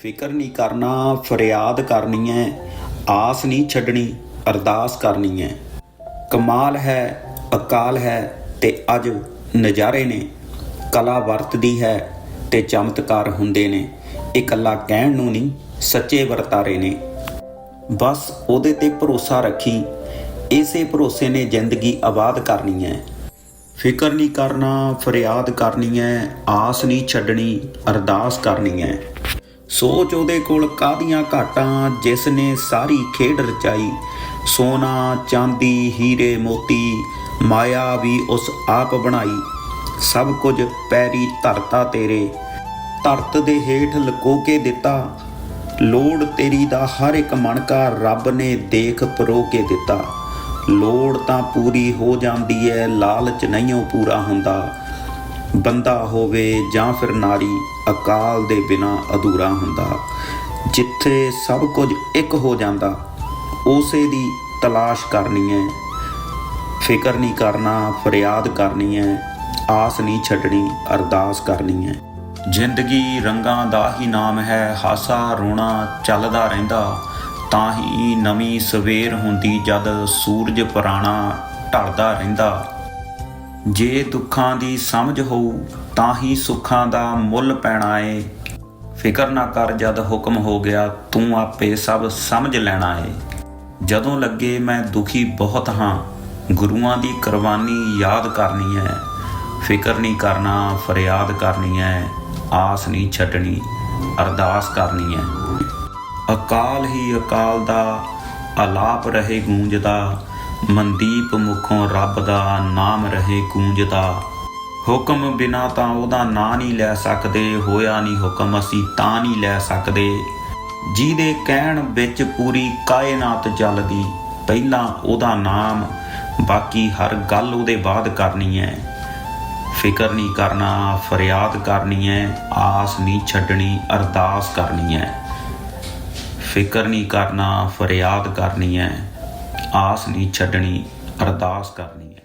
ਫਿਕਰ ਨਹੀਂ ਕਰਨਾ, ਫਰਿਆਦ ਕਰਨੀ ਹੈ ਆਸ ਨਹੀਂ ਛੱਡਣੀ, ਅਰਦਾਸ ਕਰਨੀ ਹੈ ਕਮਾਲ ਹੈ, ਅਕਾਲ ਹੈ ਤੇ ਅੱਜ ਨਜ਼ਾਰੇ ਨੇ। ਕਲਾ ਵਰਤਦੀ ਹੈ ਤੇ ਚਮਤਕਾਰ ਹੁੰਦੇ ਨੇ। ਇਹ ਇਕੱਲਾ ਕਹਿਣ ਨੂੰ ਨਹੀਂ, ਸੱਚੇ ਵਰਤਾਰੇ ਨੇ। ਬਸ ਉਹਦੇ ਤੇ ਭਰੋਸਾ ਰੱਖੀ, ਇਸੇ ਭਰੋਸੇ ਨੇ ਜ਼ਿੰਦਗੀ ਆਬਾਦ ਕਰਨੀ ਹੈ ਫਿਕਰ ਨਹੀਂ ਕਰਨਾ, ਫਰਿਆਦ ਕਰਨੀ ਹੈ ਆਸ ਨਹੀਂ ਛੱਡਣੀ, ਅਰਦਾਸ ਕਰਨੀ ਹੈ ਸੋਚ ਉਹਦੇ ਕੋਲ ਕਾਦੀਆਂ ਘਾਟਾਂ ਜਿਸ ਨੇ ਸਾਰੀ ਖੇਡ ਰਚਾਈ। ਸੋਨਾ, ਚਾਂਦੀ, ਹੀਰੇ, ਮੋਤੀ, ਮਾਇਆ ਵੀ ਉਸ ਆਪ ਬਣਾਈ। ਸਭ ਕੁਝ ਪੈਰੀ ਧਰਤਾ ਤੇਰੇ। ਧਰਤ ਦੇ ਹੇਠ ਲਕੋ ਕੇ ਦਿੱਤਾ। ਲੋੜ ਤੇਰੀ ਦਾ ਹਰ ਇੱਕ ਮਣਕਾ ਰੱਬ ਨੇ ਦੇਖ ਪਰੋ ਕੇ ਦਿੱਤਾ। ਲੋੜ ਤਾਂ ਪੂਰੀ ਹੋ ਜਾਂਦੀ ਹੈ ਲਾਲਚ ਨਹੀਂ ਉਹ ਪੂਰਾ ਹੁੰਦਾ। ਬੰਦਾ ਹੋਵੇ ਜਾਂ ਫਿਰ ਨਾਰੀ, ਅਕਾਲ ਦੇ ਬਿਨਾ ਅਧੂਰਾ ਹੁੰਦਾ। ਜਿੱਥੇ ਸਭ ਕੁਝ ਇੱਕ ਹੋ ਜਾਂਦਾ, ਉਸੇ ਦੀ ਤਲਾਸ਼ ਕਰਨੀ ਹੈ। ਫਿਕਰ ਨਹੀਂ ਕਰਨਾ, ਫਰਿਆਦ ਕਰਨੀ ਹੈ। ਆਸ ਨਹੀਂ ਛੱਡਣੀ, ਅਰਦਾਸ ਕਰਨੀ ਹੈ। ਜ਼ਿੰਦਗੀ ਰੰਗਾਂ ਦਾ ਹੀ ਨਾਮ ਹੈ, ਹਾਸਾ ਰੋਣਾ ਚੱਲਦਾ ਰਹਿੰਦਾ। ਤਾਂ ਹੀ ਨਵੀਂ ਸਵੇਰ ਹੁੰਦੀ ਜਦ ਸੂਰਜ ਪੁਰਾਣਾ ਢਲਦਾ ਰਹਿੰਦਾ। ਜੇ ਦੁੱਖਾਂ ਦੀ ਸਮਝ ਹੋਊ ਤਾਂ ਹੀ ਸੁੱਖਾਂ ਦਾ ਮੁੱਲ ਪੈਣਾ ਏ। ਫਿਕਰ ਨਾ ਕਰ ਜਦ ਹੁਕਮ ਹੋ ਗਿਆ, ਤੂੰ ਆਪੇ ਸਭ ਸਮਝ ਲੈਣਾ ਏ। ਜਦੋਂ ਲੱਗੇ ਮੈਂ ਦੁਖੀ ਬਹੁਤ ਹਾਂ, ਗੁਰੂਆਂ ਦੀ ਕੁਰਬਾਨੀ ਯਾਦ ਕਰਨੀ ਹੈ ਫਿਕਰ ਨਹੀਂ ਕਰਨਾ, ਫਰਿਆਦ ਕਰਨੀ ਹੈ ਆਸ ਨਹੀਂ ਛੱਡਣੀ, ਅਰਦਾਸ ਕਰਨੀ ਹੈ ਅਕਾਲ ਹੀ ਅਕਾਲ ਦਾ ਆਲਾਪ ਰਹੇ ਗੂੰਜਦਾ। ਮਨਦੀਪ ਮੁਖੋਂ ਰੱਬ ਦਾ ਨਾਮ ਰਹੇ ਗੂੰਜਦਾ। ਹੁਕਮ ਬਿਨਾ ਤਾਂ ਉਹਦਾ ਨਾਂ ਨਹੀਂ ਲੈ ਸਕਦੇ, ਹੋਇਆ ਨਹੀਂ ਹੁਕਮ, ਅਸੀਂ ਤਾਂ ਨਹੀਂ ਲੈ ਸਕਦੇ। ਜਿਹਦੇ ਕਹਿਣ ਵਿੱਚ ਪੂਰੀ ਕਾਇਨਾਤ ਚੱਲਦੀ ਪਹਿਲਾਂ ਉਹਦਾ ਨਾਮ, ਬਾਕੀ ਹਰ ਗੱਲ ਉਹਦੇ ਬਾਅਦ ਕਰਨੀ ਹੈ। ਫਿਕਰ ਨਹੀਂ ਕਰਨਾ, ਫਰਿਆਦ ਕਰਨੀ ਹੈ, ਆਸ ਨਹੀਂ ਛੱਡਣੀ, ਅਰਦਾਸ ਕਰਨੀ ਹੈ। ਫਿਕਰ ਨਹੀਂ ਕਰਨਾ, ਫਰਿਆਦ ਕਰਨੀ ਹੈ। ਆਸ ਨਹੀਂ ਛੱਡਣੀ ਅਰਦਾਸ ਕਰਨੀ ਹੈ।